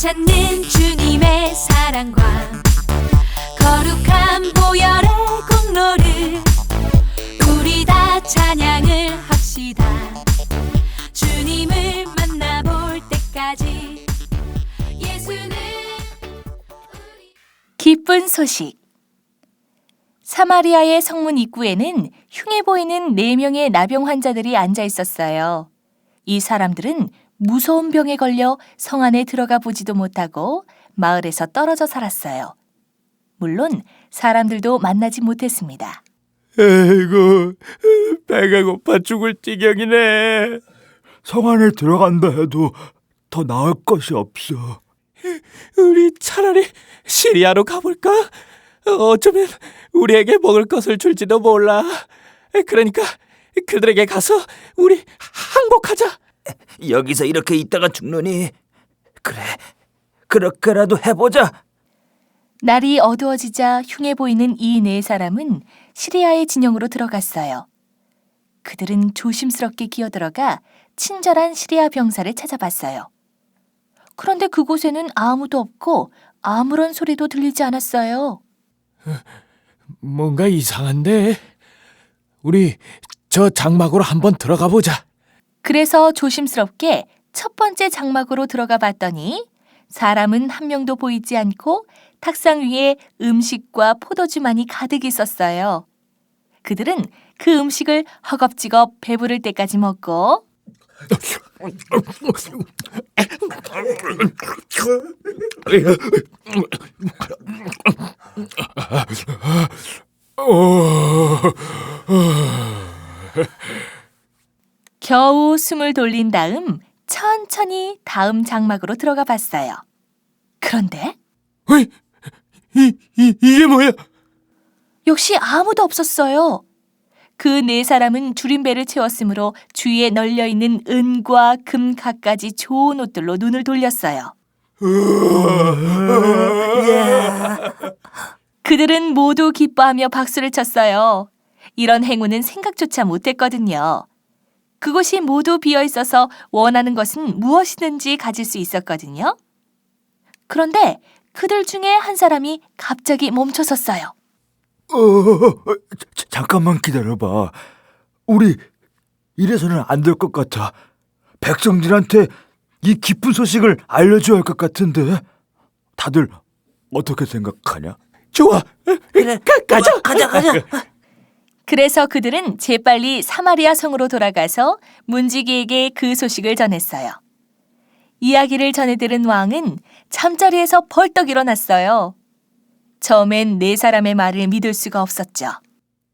편찮는 주님의 사랑과 거룩한 보혈의 공로를 우리 다 찬양을 합시다 주님을 만나볼 때까지 예수는 기쁜 소식. 사마리아의 성문 입구에는 흉해 보이는 네 명의 나병 환자들이 앉아 있었어요. 이 사람들은 무서운 병에 걸려 성 안에 들어가 보지도 못하고 마을에서 떨어져 살았어요. 물론 사람들도 만나지 못했습니다. 에이구, 배가 고파 죽을 지경이네. 성 안에 들어간다 해도 더 나을 것이 없어. 우리 차라리 시리아로 가볼까? 어쩌면 우리에게 먹을 것을 줄지도 몰라. 그러니까 그들에게 가서 우리 항복하자. 여기서 이렇게 있다가 죽느니 그래 그렇게라도 해보자 날이 어두워지자 흉해 보이는 이 네 사람은 시리아의 진영으로 들어갔어요. 그들은 조심스럽게 기어들어가 친절한 시리아 병사를 찾아봤어요. 그런데 그곳에는 아무도 없고 아무런 소리도 들리지 않았어요. 뭔가 이상한데. 우리 저 장막으로 한번 들어가 보자. 그래서 조심스럽게 첫 번째 장막으로 들어가 봤더니 사람은 한 명도 보이지 않고 탁상 위에 음식과 포도주만이 가득 있었어요. 그들은 그 음식을 허겁지겁 배부를 때까지 먹고 겨우 숨을 돌린 다음 천천히 다음 장막으로 들어가 봤어요. 그런데 어이, 이, 이, 이게 뭐야? 역시 아무도 없었어요. 그 네 사람은 줄임배를 채웠으므로 주위에 널려 있는 은과 금 갖가지 좋은 옷들로 눈을 돌렸어요. 그들은 모두 기뻐하며 박수를 쳤어요. 이런 행운은 생각조차 못했거든요. 그곳이 모두 비어 있어서 원하는 것은 무엇이든지 가질 수 있었거든요. 그런데 그들 중에 한 사람이 갑자기 멈춰섰어요. 어, 어, 자, 잠깐만 기다려봐. 우리 이래서는 안 될 것 같아. 백성들한테 이 기쁜 소식을 알려줘야 할 것 같은데. 다들 어떻게 생각하냐? 좋아. 그래 가, 가자. 가자 가자 그래서 그들은 재빨리 사마리아 성으로 돌아가서 문지기에게 그 소식을 전했어요. 이야기를 전해 들은 왕은 잠자리에서 벌떡 일어났어요. 처음엔 네 사람의 말을 믿을 수가 없었죠.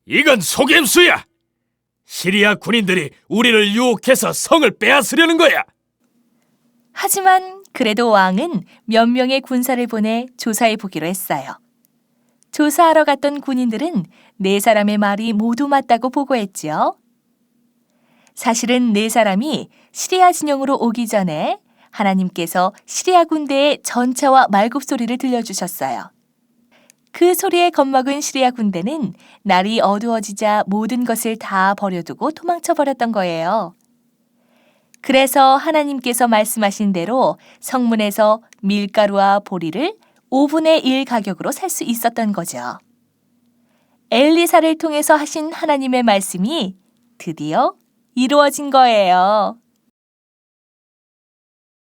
이건 속임수야. 시리아 군인들이 우리를 유혹해서 성을 빼앗으려는 거야. 하지만 그래도 왕은 몇 명의 군사를 보내 조사해 보기로 했어요. 조사하러 갔던 군인들은 네 사람의 말이 모두 맞다고 보고했지요. 사실은 네 사람이 시리아 진영으로 오기 전에 하나님께서 시리아 군대의 전차와 말굽 소리를 들려주셨어요. 그 소리에 겁먹은 시리아 군대는 날이 어두워지자 모든 것을 다 버려두고 도망쳐 버렸던 거예요. 그래서 하나님께서 말씀하신 대로 성문에서 밀가루와 보리를 5분의 1 가격으로 살 수 있었던 거죠. 엘리사를 통해서 하신 하나님의 말씀이 드디어 이루어진 거예요.